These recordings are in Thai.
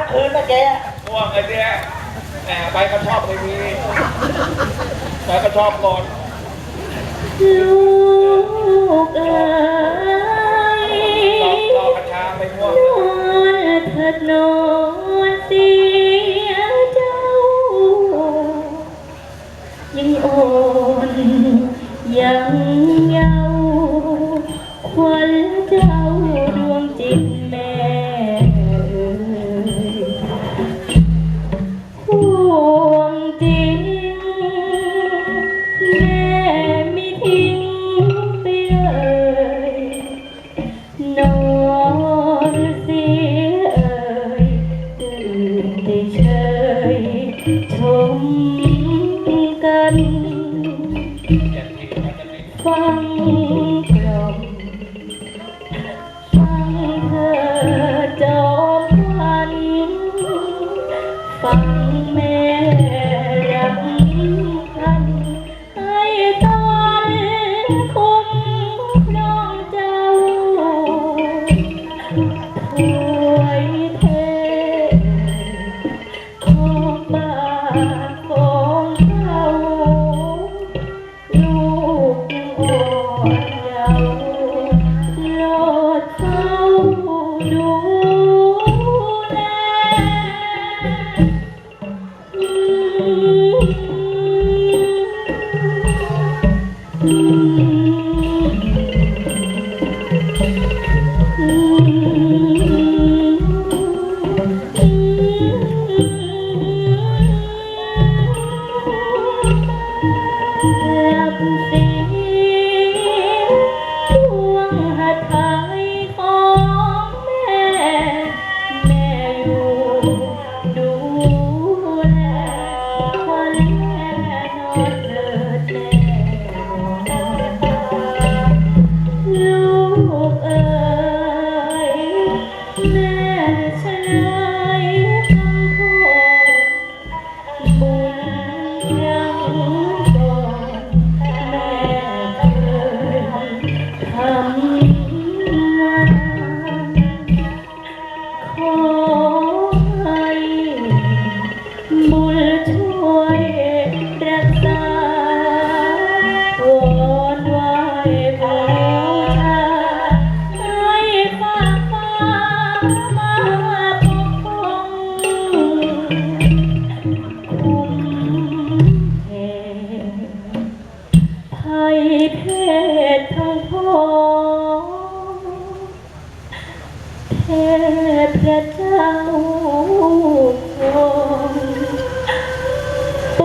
ทั้งคืนนะแกง่วงไอ้เนี่ยแหมไปก็ชอบไม่มีไปก็ชอบก่อนลูกเอ๋ยรอรอกระชาไม่ง่วงนอนเถิดนอนเสียเจ้า ยังอ่อนยังเยาว์ควันเจ้าดวงจิต ฟัง ลั บุญช่วยรักษาวอนไหวบูชาให้ฝากฟ้ามาปกป้องคุ้มแห่ภัยเพศทั้งพองเทพเจ้าของปกง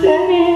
แม่เอง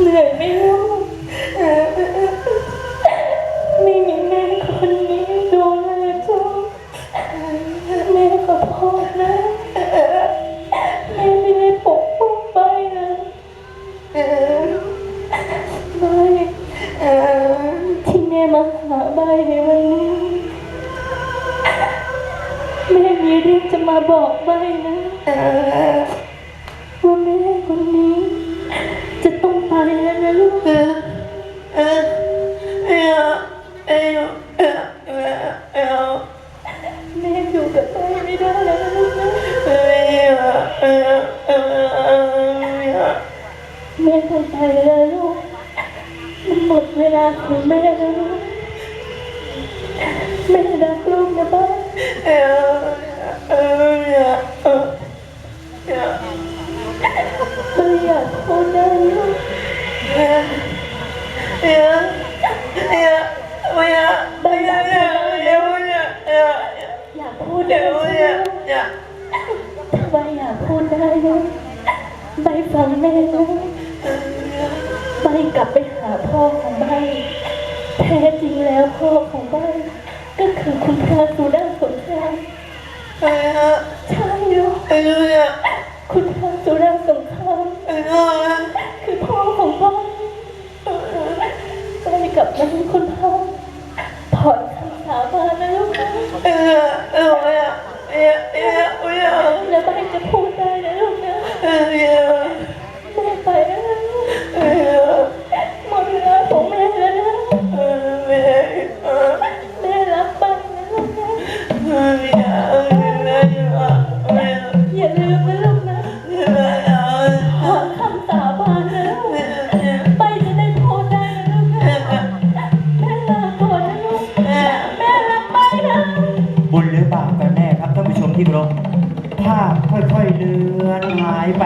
เหนื่อยไหมลูกไม่มีแม่คนนี้ดูแลจ้าแม่ขอโทษนะแม่ไม่ได้ปกป้องไปนะไม่ที่แม่มาหาใบในวันนี้แม่มีเรื่องจะมาบอกใบนะว่าแม่คนนี้ ตม่อยู่กับไม่ได้แล้วนะลูกเออเออเออเออแม่คนตายล้ลูกหมดเวลาของแม่แแม่รักลูกนะป้าเออเออเออ ดได้ไหมอะเนี่ยใบอยากพูดได้ไะใบฟังแม่นะใบกลับไปหาพ่อของใบแท้จริงแล้วพ่อของใบก็คือคุณพระสุดาสนใจไปฮะใช่เนาะลยคุณพระสุดาสงครามไปฮะคือ ที่รพภาพค่อยๆเลือนหายไป